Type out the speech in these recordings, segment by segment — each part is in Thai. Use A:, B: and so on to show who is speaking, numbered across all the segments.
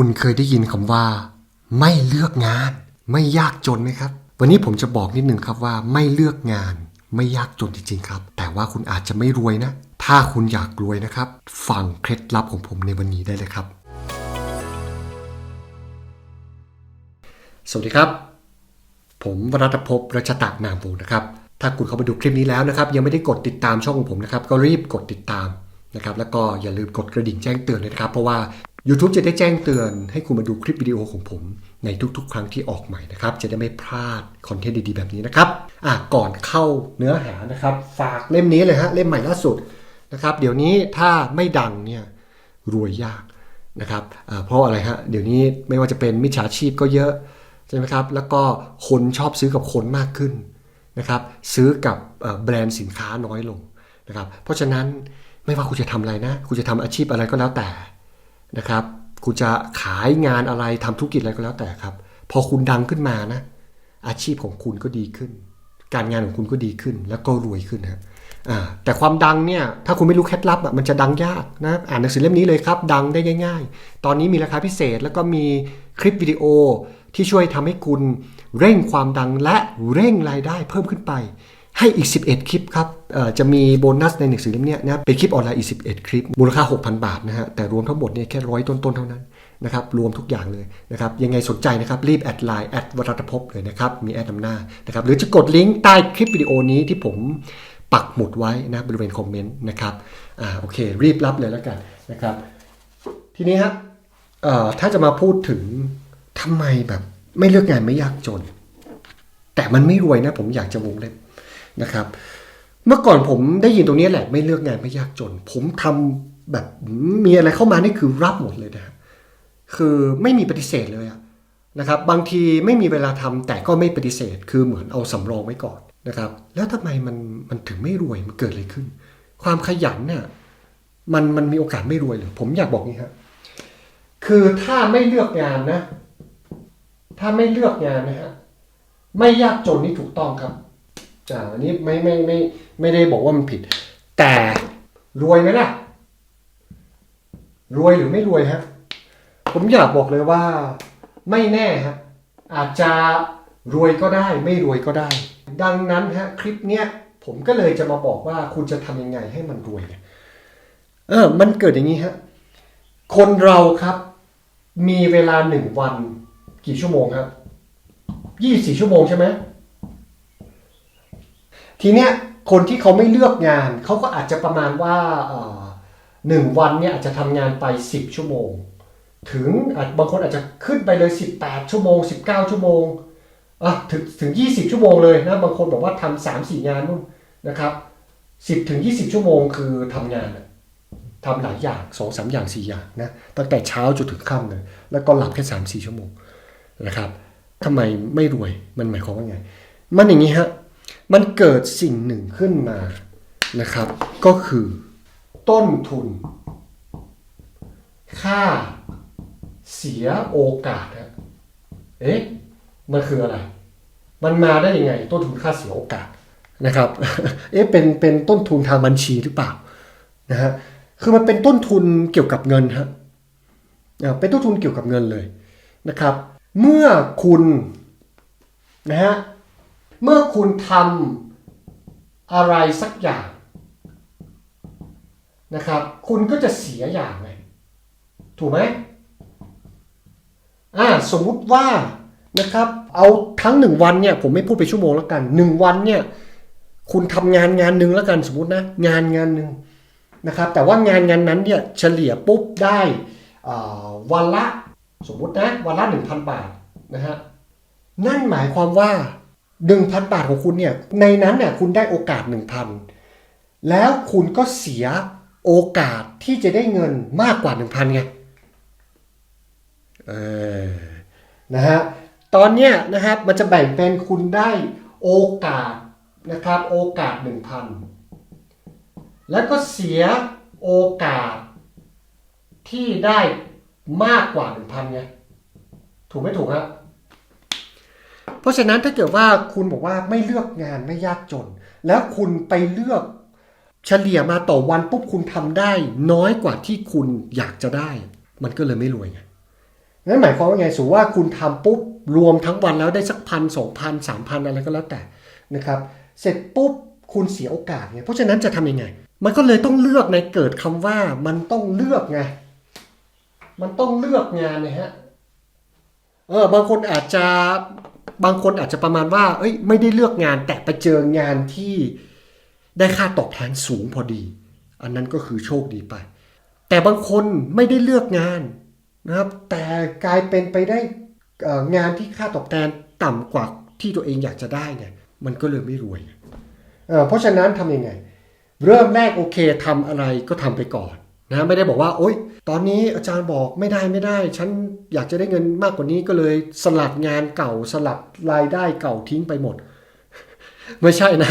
A: คุณเคยได้ยินคำว่า ไม่เลือกงาน ไม่ยากจนไหมครับ วันนี้ผมจะบอกนิดหนึ่งครับว่าไม่เลือกงาน ไม่ยากจนจริงๆครับ แต่ว่าคุณอาจจะไม่รวยนะ ถ้าคุณอยากรวยนะครับ ฟังเคล็ดลับของผมในวันนี้ได้เลยครับ สวัสดีครับ ผมวรัตภพรัชตะนามวงศ์นะครับ ถ้าคุณเข้ามาดูคลิปนี้แล้วนะครับ ยังไม่ได้กดติดตามช่องของผมนะครับ ก็รีบกดติดตามนะครับแล้วก็อย่าลืมกดกระดิ่งแจ้งเตือนนะครับ เพราะว่า YouTube จะได้แจ้งเตือนให้คุณมาดูคลิปวิดีโอของผม ในทุกๆ ครั้งที่ออกใหม่นะครับ จะได้ไม่พลาดคอนเทนต์ดีๆ แบบนี้นะครับอะก่อนเข้าเนื้อหานะครับ ฝากเล่มนี้เลยฮะเล่มใหม่ล่าสุดนะครับ เดี๋ยวนี้ถ้าไม่ดังเนี่ยรวยยากนะครับเพราะอะไรฮะเดี๋ยวนี้ไม่ว่าจะเป็นมิจฉาชีพก็เยอะใช่ไหมครับแล้วก็คนชอบซื้อกับคนมากขึ้นนะครับซื้อกับแบรนด์สินค้าน้อยลงนะครับเพราะฉะนั้นไม่ว่าคุณจะทำอะไรนะ คุณจะทำอาชีพอะไรก็แล้วแต่ นะครับ คุณจะขายงานอะไรทำธุรกิจอะไรก็แล้วแต่ครับ พอคุณดังขึ้นมานะ อาชีพของคุณก็ดีขึ้น การงานของคุณก็ดีขึ้น แล้วก็รวยขึ้นครับแต่ความดังเนี่ย ถ้าคุณไม่รู้เคล็ดลับอะมันจะดังยากนะอ่านหนังสือเล่มนี้เลยครับ ดังได้ง่าย ๆ ตอนนี้มีราคาพิเศษแล้วก็มีคลิปวิดีโอที่ช่วยทำให้คุณเร่งความดังและเร่งรายได้เพิ่มขึ้นไป ให้อีก 11 คลิปครับจะมีโบนัสในหนังสือเล่มเนี้ยนะเป็นคลิปออนไลน์อีก 11 คลิป มูลค่า 6,000 บาทนะฮะแต่รวมทั้งหมดเนี่ยแค่ร้อยต้นๆ เท่านั้นนะครับรวมทุกอย่างเลยนะครับยังไงสนใจนะครับรีบแอดไลน์แอดวรัตภพเลยนะครับมีแอดนำหน้านะครับหรือจะกดลิงก์ใต้คลิปวิดีโอนี้ที่ผมปักหมุดไว้นะบริเวณคอมเมนต์นะครับอ่าโอเค รีบรับเลยแล้วกันนะครับทีนี้ฮะเอ่อถ้าจะมาพูดถึงทำไมแบบไม่เลือกงานไม่ยากจน แต่มันไม่รวยนะผมอยากจะวงเล็บ นะครับ เมื่อก่อนผมได้ยินตรงนี้แหละไม่เลือกงานไม่ยากจน ผมทำแบบมีอะไรเข้ามานี่คือรับหมดเลยนะคือไม่มีปฏิเสธเลยนะครับ บางทีไม่มีเวลาทำแต่ก็ไม่ปฏิเสธ คือเหมือนเอาสำรองไว้ก่อนนะครับ แล้วทำไมมันมันถึงไม่รวยมันเกิดอะไรขึ้น ความขยันเนี่ยมันมันมีโอกาสไม่รวยเลยผมอยากบอกนี้ครับคือถ้าไม่เลือกงานนะ ถ้าไม่เลือกงานนะฮะไม่ยากจนนี่ถูกต้องครับ อ่าอันนี้ไม่ไม่ไม่ไม่ได้บอกว่ามันผิด แต่รวยไหมล่ะ รวยหรือไม่รวยฮะ ผมอยากบอกเลยว่า ไม่แน่ฮะ อาจจะรวยก็ได้ไม่รวยก็ได้ ดังนั้นฮะคลิปเนี้ยผมก็เลยจะมาบอกว่าคุณจะทำยังไงให้มันรวยเนี่ยเออ มันเกิดอย่างนี้ฮะ คนเราครับ มีเวลาหนึ่งวัน กี่ชั่วโมงครับยี่สี่ชั่วโมงใช่ไหม ทีเนี้ยคนที่เขาไม่เลือกงานเขาก็อาจจะประมาณว่าหนึ่งวันเนี่ยอาจจะทำงานไปสิบชั่วโมง ถึงบางคนอาจจะขึ้นไปเลยสิบแปดชั่วโมงสิบเก้าชั่วโมงอะถึงถึงยี่สิบชั่วโมงเลยนะบางคนบอกว่าทำสามสี่งานนู่นนะครับสิบถึงยี่สิบชั่วโมงคือทำงานทำหลายอย่างสองสามอย่างสี่อย่างนะตั้งแต่เช้าจนถึงค่ำเลย แล้วก็หลับแค่สามสี่ชั่วโมงนะครับทำไมไม่รวยมันหมายความว่าไง มันอย่างนี้ฮะ มันเกิดสิ่งหนึ่งขึ้นมานะครับ ก็คือ ต้นทุน ค่าเสียโอกาสฮะเอ๊ะ มันคืออะไร มันมาได้ยังไง ต้นทุนค่าเสียโอกาสนะครับ เอ๊ะ เป็น เป็นต้นทุนทางบัญชีหรือเปล่านะฮะ คือมันเป็นต้นทุนเกี่ยวกับเงินฮะอ่าเป็นต้นทุนเกี่ยวกับเงินเลยนะครับ เมื่อคุณนะฮะ เมื่อคุณทำอะไรสักอย่างนะครับ คุณก็จะเสียอย่างไงถูกไหมอ่าสมมุติว่านะครับ เอาทั้งหนึ่งวันเนี่ยผมไม่พูดไปชั่วโมงแล้วกันหนึ่งวันเนี่ยคุณทำงานงานหนึ่งแล้วกันสมมตินะงานงานหนึ่งนะครับ แต่ว่างานงานนั้นเนี่ยเฉลี่ยปุ๊บได้อ่าวันละสมมตินะวันละ1,000 บาทนะฮะนั่นหมายความว่า 1,000บาทของคุณเนี่ย ในนั้นเนี่ยคุณได้โอกาส1,000แล้วคุณก็เสียโอกาสที่จะได้เงินมากกว่า1,000ไงเออนะฮะตอนเนี้ยนะครับมันจะแบ่งเป็นคุณได้โอกาสนะครับ โอกาส1,000แล้วก็เสียโอกาสที่ได้มากกว่า1,000ไงถูกไม่ถูกฮะ เพราะฉะนั้นถ้าเกิดว่าคุณบอกว่าไม่เลือกงานไม่ยากจน แล้วคุณไปเลือกเฉลี่ยมาต่อวันปุ๊บคุณทำได้ น้อยกว่าที่คุณอยากจะได้ มันก็เลยไม่รวยไงนั่นหมายความว่าไงสูว่าคุณทำปุ๊บรวมทั้งวันแล้วได้สักพันสองพันสามพันอะไรก็แล้วแต่นะครับ เสร็จปุ๊บคุณเสียโอกาสไงเพราะฉะนั้นจะทำยังไง มันก็เลยต้องเลือกในเกิดคำว่ามันต้องเลือกไงมันต้องเลือกงานนะฮะเออบางคนอาจจะ บางคนอาจจะประมาณว่า เอ้ย ไม่ได้เลือกงานแต่ไปเจองานที่ได้ค่าตอบแทนสูงพอดี อันนั้นก็คือโชคดีไป แต่บางคนไม่ได้เลือกงานนะครับ แต่กลายเป็นไปได้งานที่ค่าตอบแทนต่ำกว่าที่ตัวเองอยากจะได้ไงมันก็เลยไม่รวยเเพราะฉะนั้นทำยังไง เริ่มแรกโอเคทำอะไรก็ทำไปก่อน นะไม่ได้บอกว่าโอ๊ยตอนนี้อาจารย์บอกไม่ได้ไม่ได้ ฉันอยากจะได้เงินมากกว่านี้ก็เลยสลัดงานเก่าสลัดรายได้เก่าทิ้งไปหมด ไม่ใช่นะ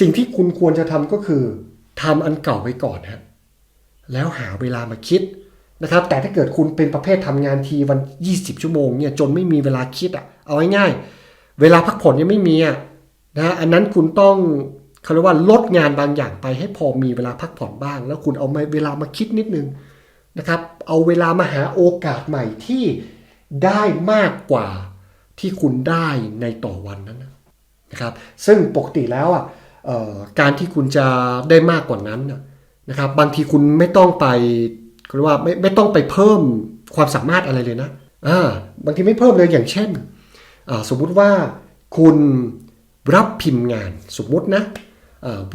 A: สิ่งที่คุณควรจะทำก็คือทำอันเก่าไปก่อนฮะแล้วหาเวลามาคิดนะครับ แต่ถ้าเกิดคุณเป็นประเภททำงานทีวัน 20 ชั่วโมงเนี่ยจนไม่มีเวลาคิดอะเอาง่ายๆเวลาพักผ่อนยังไม่มีอะนะอันนั้นคุณต้อง เขาเรียกว่าลดงานบางอย่างไปให้พอมีเวลาพักผ่อนบ้าง แล้วคุณเอาเวลามาคิดนิดนึงนะครับ เอาเวลามาหาโอกาสใหม่ที่ได้มากกว่าที่คุณได้ในต่อวันนั้นนะครับ ซึ่งปกติแล้วอะการที่คุณจะได้มากกว่านั้นนะครับ บางทีคุณไม่ต้องไปเขาเรียกว่าไม่ไม่ต้องไปเพิ่มความสามารถอะไรเลยนะอ่าบางทีไม่เพิ่มเลยอย่างเช่น สมมุติว่าคุณ รับพิมพ์งานสมมุตินะ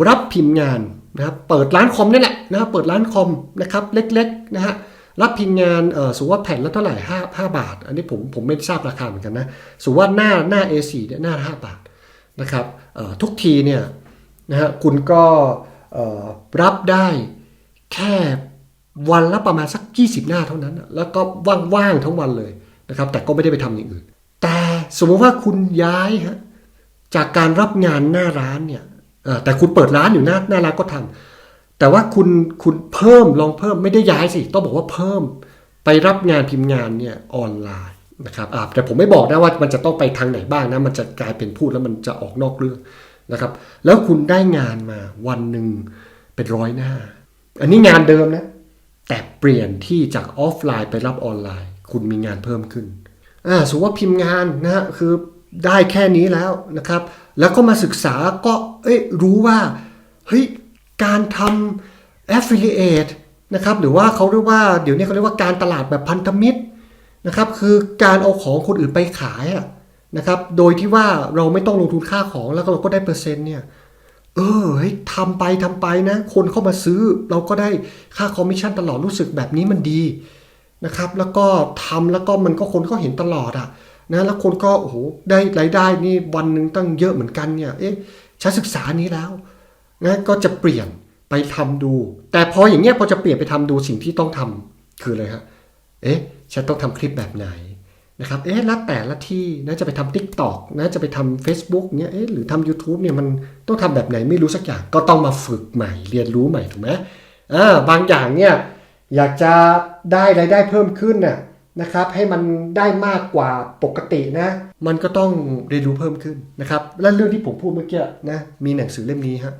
A: รับพิมพ์งานนะครับเปิดร้านคอมนี่แหละนะเปิดร้านคอมนะครับเล็กๆนะฮะรับพิมพ์งานเออสมมติว่าแผ่นละเท่าไหร่ห้าห้าบาท อันนี้ผมผมไม่ทราบราคาเหมือนกันนะสมมติว่าหน้าหน้า A4 เนี่ยหน้าห้าบาทนะครับทุกทีเนี่ยนะฮะคุณก็รับได้แค่วันละประมาณสัก 20 หน้าเท่านั้น แล้วก็ว่างๆทั้งวันเลยนะครับแต่ก็ไม่ได้ไปทำอย่างอื่น แต่สมมติว่าคุณย้ายฮะ จากการรับงานหน้าร้านเนี่ยแต่คุณเปิดร้านอยู่หน้าหน้าร้านก็ทำแต่ว่าคุณคุณเพิ่มลองเพิ่มไม่ได้ย้ายสิ ต้องบอกว่าเพิ่มไปรับงานพิมพ์งานเนี่ยออนไลน์นะครับแต่ผมไม่บอกนะว่ามันจะต้องไปทางไหนบ้างนะมันจะกลายเป็นพูดแล้วมันจะออกนอกเรื่องนะครับ แล้วคุณได้งานมาวันหนึ่งเป็นร้อยหน้า อันนี้งานเดิมนะ แต่เปลี่ยนที่จากออฟไลน์ไปรับออนไลน์ คุณมีงานเพิ่มขึ้นอ่าสมมติว่าพิมพ์งานนะฮะคือ ได้แค่นี้แล้วนะครับ แล้วก็มาศึกษาก็เอ้ยรู้ว่าเฮ้ยการทำ affiliate นะครับหรือว่าเขาเรียกว่าเดี๋ยวนี้เขาเรียกว่าการตลาดแบบพันธมิตรนะครับคือการเอาของคนอื่นไปขายนะครับโดยที่ว่าเราไม่ต้องลงทุนค่าของแล้วเราก็ได้เปอร์เซ็นต์เนี่ยเออเฮ้ยทำไปทำไปนะ คนเข้ามาซื้อเราก็ได้ค่าคอมมิชชั่นตลอดรู้สึกแบบนี้มันดีนะครับแล้วก็ทำแล้วก็มันก็คนก็เห็นตลอดอะ นะแล้วคนก็โอ้โหได้รายได้นี่วันหนึ่งตั้งเยอะเหมือนกันเนี่ยเอ๊ะฉันศึกษานี้แล้วนะก็จะเปลี่ยนไปทำดู แต่พออย่างเงี้ยพอจะเปลี่ยนไปทำดูสิ่งที่ต้องทำคืออะไรฮะเอ๊ะฉันต้องทำคลิปแบบไหนนะครับเอ๊ะแล้วแต่ละที่นะจะไปทำ Tik t o อกนะจะไปทำ Facebook เนี่ยเอ๊ะหรือทำ YouTube เนี่ยมันต้องทำแบบไหนไม่รู้สักอย่างก็ต้องมาฝึกใหม่เรียนรู้ใหม่ถูกไหมอ่าบางอย่างเนี่ยอยากจะได้รายได้เพิ่มขึ้นน่ะ นะครับให้มันได้มากกว่าปกตินะ มันก็ต้องเรียนรู้เพิ่มขึ้นนะครับ และเรื่องที่ผมพูดเมื่อกี้นะมีหนังสือเล่มนี้ฮะ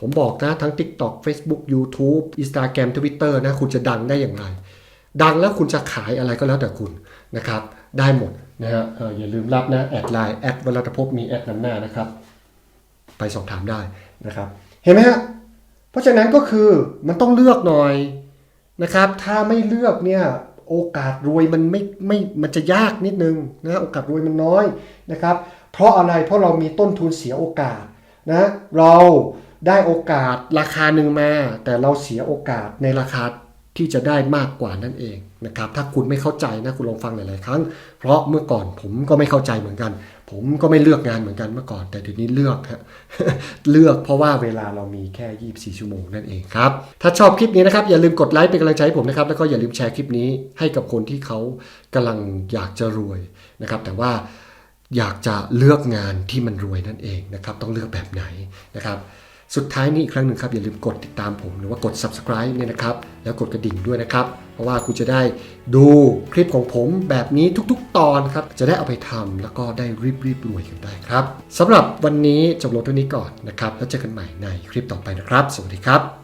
A: ผมบอกนะทั้ง TikTok Facebook YouTube Instagram Twitter นะคุณจะดังได้อย่างไร ดังแล้วคุณจะขายอะไรก็แล้วแต่คุณนะครับ ได้หมดนะฮะอออย่าลืมรับนะแอดไลน์แอดวรัตภพมีแอดนำหน้านะครับ ไปสอบถามได้นะครับ เห็นไหมฮะเพราะฉะนั้นก็คือมันต้องเลือกหน่อยนะครับ ถ้าไม่เลือกเนี่ย โอกาสรวยมันไม่ไม่มันจะยากนิดนึงนะโอกาสรวยมันน้อยนะครับ เพราะอะไรเพราะเรามีต้นทุนเสียโอกาสนะเราได้โอกาสราคาหนึ่งมา แต่เราเสียโอกาสในราคาที่จะได้มากกว่านั่นเองนะครับถ้าคุณไม่เข้าใจนะคุณลองฟังหลาย ๆ ครั้ง เพราะเมื่อก่อนผมก็ไม่เข้าใจเหมือนกัน ผมก็ไม่เลือกงานเหมือนกันเมื่อก่อน แต่เดี๋ยวนี้เลือกฮะเลือกเพราะว่าเวลาเรามีแค่ 24 ชั่วโมงนั่นเองครับ ถ้าชอบคลิปนี้นะครับ อย่าลืมกดไลค์เป็นกำลังใจให้ผมนะครับ แล้วก็อย่าลืมแชร์คลิปนี้ให้กับคนที่เขากำลังอยากจะรวยนะครับ แต่ว่าอยากจะเลือกงานที่มันรวยนั่นเองนะครับ ต้องเลือกแบบไหนนะครับ สุดท้ายนี้อีกครั้งหนึ่งครับอย่าลืมกดติดตามผมหรือว่ากด subscribe เนี่ยนะครับ แล้วกดกระดิ่งด้วยนะครับ เพราะว่าคุณจะได้ดูคลิปของผมแบบนี้ทุกๆ ตอนครับ จะได้เอาไปทำแล้วก็ได้รีบๆรวยกันได้ครับสำหรับวันนี้จบลงเท่านี้ก่อนนะครับ แล้วเจอกันใหม่ในคลิปต่อไปนะครับ สวัสดีครับ